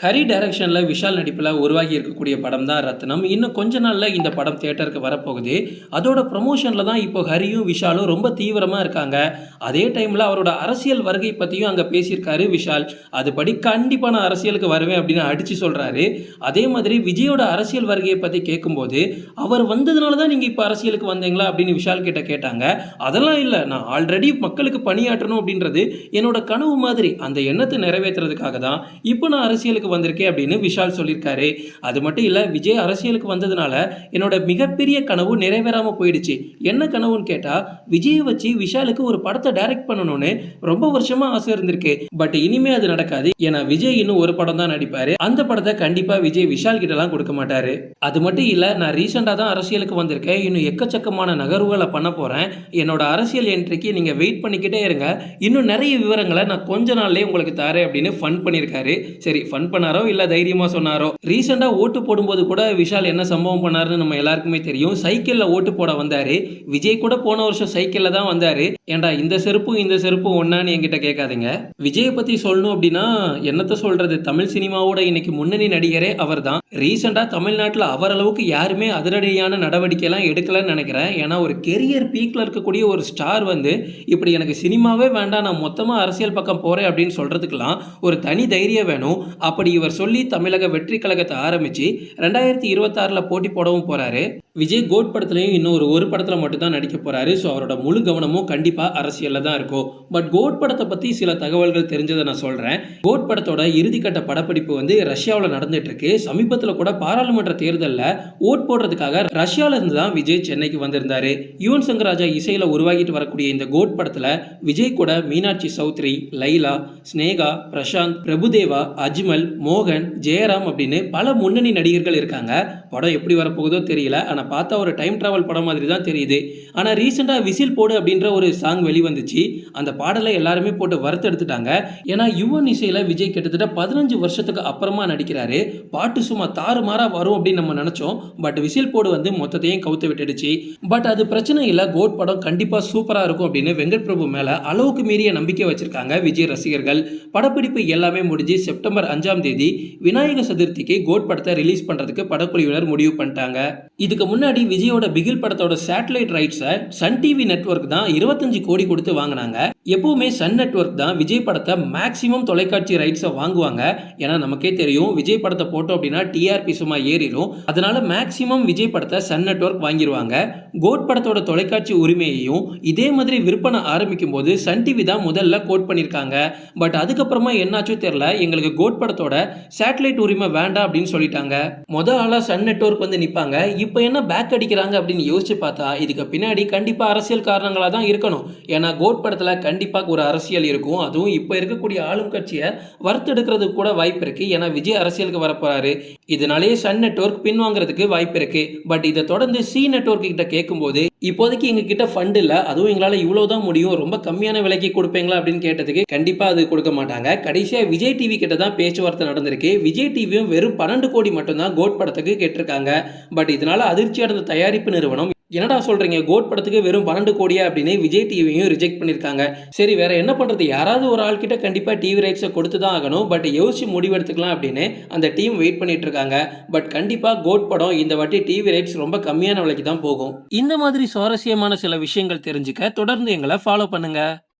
ஹரி டைரக்ஷனில் விஷால் நடிப்பில் உருவாகி இருக்கக்கூடிய படம் தான் ரத்னம். இன்னும் கொஞ்ச நாளில் இந்த படம் தியேட்டருக்கு வரப்போகுது. அதோட ப்ரொமோஷனில் தான் இப்போ ஹரியும் விஷாலும் ரொம்ப தீவிரமாக இருக்காங்க. அதே டைமில் அவரோட அரசியல் வருகை பற்றியும் அங்கே பேசியிருக்காரு விஷால். அதுபடி கண்டிப்பாக நான் அரசியலுக்கு வருவேன் அப்படின்னு அடித்து சொல்கிறாரு அதே மாதிரி விஜயோட அரசியல் வருகையை பற்றி கேட்கும்போது அவர் வந்ததுனால தான் நீங்கள் இப்போ அரசியலுக்கு வந்தீங்களா அப்படின்னு விஷால் கிட்ட கேட்டாங்க. அதெல்லாம் இல்லை நான் ஆல்ரெடி மக்களுக்கு பணியாற்றணும் அப்படின்றது என்னோட கனவு மாதிரி அந்த எண்ணத்தை நிறைவேற்றுறதுக்காக தான் இப்போ நான் அரசியலுக்கு அரசியலுக்கு வந்திருக்கேன் அப்படின்னு விஷால் சொல்லியிருக்காரு. அது மட்டும் இல்லை விஜய் அரசியலுக்கு வந்ததுனால என்னோட மிகப்பெரிய கனவு நிறைவேறாமல் போயிடுச்சு. என்ன கனவுன்னு கேட்டால் விஜயை வச்சு விஷாலுக்கு ஒரு படத்தை டைரக்ட் பண்ணணும்னு ரொம்ப வருஷமாக ஆசை இருந்திருக்கு. பட் இனிமே அது நடக்காது. ஏன்னா விஜய் இன்னும் ஒரு படம் தான் நடிப்பாரு. அந்த படத்தை கண்டிப்பாக விஜய் விஷால் கிட்டலாம் கொடுக்க மாட்டாரு. அது மட்டும் இல்லை நான் ரீசெண்டாக தான் அரசியலுக்கு வந்திருக்கேன். இன்னும் எக்கச்சக்கமான நகர்வுகளை பண்ண போகிறேன் என்னோட அரசியல் என்ட்ரிக்கு நீங்கள் வெயிட் பண்ணிக்கிட்டே இருங்க. இன்னும் நிறைய விவரங்களை நான் கொஞ்ச நாள்லேயே உங்களுக்கு தரேன் அப்படின்னு ஃபன் பண்ணியிருக்காரு. சரி ஃபன் பண்ணாரோ இல்லை தைரியமாக சொன்னாரோ? ரீசெண்டாக ஓட்டு போடும்போது கூட விஷால் என்ன சம்பவம் பண்ணாருன்னு நம்ம எல்லாருக்குமே தெரியும். சைக்கிளில் ஓட்டு போட வந்தார். விஜய் கூட போன வருஷம் சைக்கிளில் தான் வந்தார். ஏன்டா இந்த செருப்பும் இந்த செருப்பும் ஒன்னான்னு என்கிட்ட கேட்காதீங்க. விஜயை பற்றி சொல்லணும் அப்படின்னா என்னத்த சொல்கிறது தமிழ் சினிமாவோட இன்னைக்கு முன்னணி நடிகரே அவர் தான் ரீசெண்டாக தமிழ்நாட்டில் அவரளவுக்கு யாருமே அதிரடியான நடவடிக்கைலாம் எடுக்கலன்னு நினைக்கிறேன். ஏன்னா ஒரு கெரியர் பீக்கில் இருக்கக்கூடிய ஒரு ஸ்டார் வந்து இப்படி எனக்கு சினிமாவே வேண்டாம் நான் மொத்தமாக அரசியல் பக்கம் போகிறேன் அப்படின்னு சொல்கிறதுக்கெல்லாம் ஒரு தனி தைரியம் வேணும். அப்படி இவர் சொல்லி தமிழக வெற்றி கழகத்தை ஆரம்பித்து ரெண்டாயிரத்தி இருபத்தாறில் போட்டி போடவும் போகிறாரு விஜய் கோட் படத்துலையும் இன்னும் ஒரு ஒரு படத்தில் மட்டும்தான் நடிக்க போகிறாரு ஸோ அவரோட முழு கவனமும் கண்டிப்பாக அரசியலில் தான் இருக்கும். பட் கோட் படத்தை பற்றி சில தகவல்கள் தெரிஞ்சதை நான் சொல்கிறேன் கோட் படத்தோட இறுதிக்கட்ட படப்பிடிப்பு வந்து ரஷ்யாவில் நடந்துட்டுருக்கு. சமீபத்தில் கூட பாராளுமன்ற தேர்தலில் ஓட் போடுறதுக்காக ரஷ்யாவிலேருந்து தான் விஜய் சென்னைக்கு வந்திருந்தாரு. யுவன் சங்கர் ராஜா இசையில் உருவாகிட்டு வரக்கூடிய இந்த கோட் படத்தில் விஜய் கூட மீனாட்சி சௌத்ரி லைலா ஸ்னேகா பிரசாந்த் பிரபுதேவா அஜ்மல் மோகன் ஜெயராம் அப்படின்னு பல முன்னணி நடிகர்கள் இருக்காங்க. படம் எப்படி வரப்போகுதோ தெரியல. ஆனால் பார்த்தா ஒரு டைம் ட்ராவல் படம் மாதிரி தான் தெரியுது. ஆனால் ரீசெண்டாக விசில் போடு அப்படின்ற ஒரு சாங் வெளிவந்துச்சு. அந்த பாடலை எல்லாருமே போட்டு வறுத்து எடுத்துட்டாங்க ஏன்னா யுவன் இசையில் விஜய் கிட்டத்தட்ட பதினஞ்சு வருஷத்துக்கு அப்புறமா நடிக்கிறாரு. பாட்டு சும்மா தாறுமாறாக வரும் அப்படின்னு நம்ம நினச்சோம். பட் விசில் போடு வந்து மொத்தத்தையும் கவுத்து விட்டுடுச்சு. பட் அது பிரச்சனை இல்லை. கோட் படம் கண்டிப்பாக சூப்பராக இருக்கும் அப்படின்னு வெங்கட் பிரபு மேலே அளவுக்கு மீறிய நம்பிக்கை வச்சிருக்காங்க விஜய் ரசிகர்கள். படப்பிடிப்பு எல்லாமே முடிஞ்சு செப்டம்பர் அஞ்சாம் தேதி விநாயக சதுர்த்திக்கு கோட் படத்தை ரிலீஸ் பண்ணுறதுக்கு படக்குழுவினர் முடிவு பண்ணிட்டாங்க. இதுக்கு முன்னாடி விஜயோட பிகில் படத்தோட சேட்டலைட் ரைட்ஸை சன் டிவி நெட்வொர்க் தான் இருபத்தஞ்சு கோடி கொடுத்து வாங்கினாங்க. எப்போவுமே சன் நெட்வொர்க் தான் விஜய் படத்தை மேக்ஸிமம் தொலைக்காட்சி ரைட்ஸை வாங்குவாங்க. ஏன்னா நமக்கே தெரியும் விஜய் படத்தை போட்டோம் அப்படின்னா டிஆர்பி சும்மா ஏறிடும் அதனால மேக்ஸிமம் விஜய் படத்தை சன் நெட்வொர்க் வாங்கிடுவாங்க கோட் படத்தோட தொலைக்காட்சி உரிமையையும் இதே மாதிரி விற்பனை ஆரம்பிக்கும் போது சன் டிவி தான் முதல்ல கோட் பண்ணியிருக்காங்க பட் அதுக்கப்புறமா என்னாச்சும் தெரியல எங்களுக்கு கோட் படத்தோட சேட்டலைட் உரிமை வேண்டாம் அப்படின்னு சொல்லிட்டாங்க. முத ஆளாக சன் நெட்வொர்க் வந்து நிற்பாங்க இப்போ என்ன பேக் அடிக்கிறாங்க அப்படின்னு யோசிச்சு பார்த்தா இதுக்கு பின்னாடி கண்டிப்பாக அரசியல் காரணங்களாக தான் இருக்கணும். ஏன்னா கோட் படத்தில் கண்டிப்பாக ஒரு அரசியல் இருக்கும். அதுவும் இப்போ இருக்கக்கூடிய ஆளும் கட்சியை வறுத்தெடுக்கிறதுக்கு கூட வாய்ப்பு இருக்குது ஏன்னா விஜய் அரசியலுக்கு வரப்போறாரு. இதனாலேயே சன் நெட்வொர்க் பின்வாங்கிறதுக்கு வாய்ப்பு இருக்குது பட் இதை தொடர்ந்து சி நெட்வொர்க் கிட்ட கேட்கும்போது இப்போதைக்கு எங்க கிட்ட ஃபண்ட் இல்லை. அதுவும் எங்களால் இவ்வளோ தான் முடியும். ரொம்ப கம்மியான விலைக்கு கொடுப்பீங்களா அப்படின்னு கேட்டதுக்கு கண்டிப்பாக அது கொடுக்க மாட்டாங்க. கடைசியாக விஜய் டிவி கிட்ட தான் பேச்சுவார்த்தை நடந்திருக்கு. விஜய் டிவியும் வெறும் பன்னெண்டு கோடி மட்டும்தான் கோட் படத்துக்கு கேட்டிருக்காங்க. பட் இதனால அதிர்ச்சி அடைந்த தயாரிப்பு நிறுவனம் என்னடா சொல்றீங்க? கோட் படத்துக்கு வெறும் பன்னெண்டு கோடியா அப்படின்னு விஜய் டிவியும் ரிஜெக்ட் பண்ணியிருக்காங்க சரி வேற என்ன பண்றது? யாராவது ஒரு ஆள் கிட்ட கண்டிப்பா டிவி ரைட்ஸை கொடுத்து தான் ஆகணும். பட் யோசிச்சு முடிவெடுத்துக்கலாம் அப்படின்னு அந்த டீம் வெயிட் பண்ணிட்டு இருக்காங்க. பட் கண்டிப்பா கோட் படம் இந்த வாட்டி டிவி ரைட்ஸ் ரொம்ப கம்மியான விலைக்கு தான் போகும். இந்த மாதிரி சுவாரஸ்யமான சில விஷயங்கள் தெரிஞ்சுக்க தொடர்ந்து எங்களை ஃபாலோ பண்ணுங்க.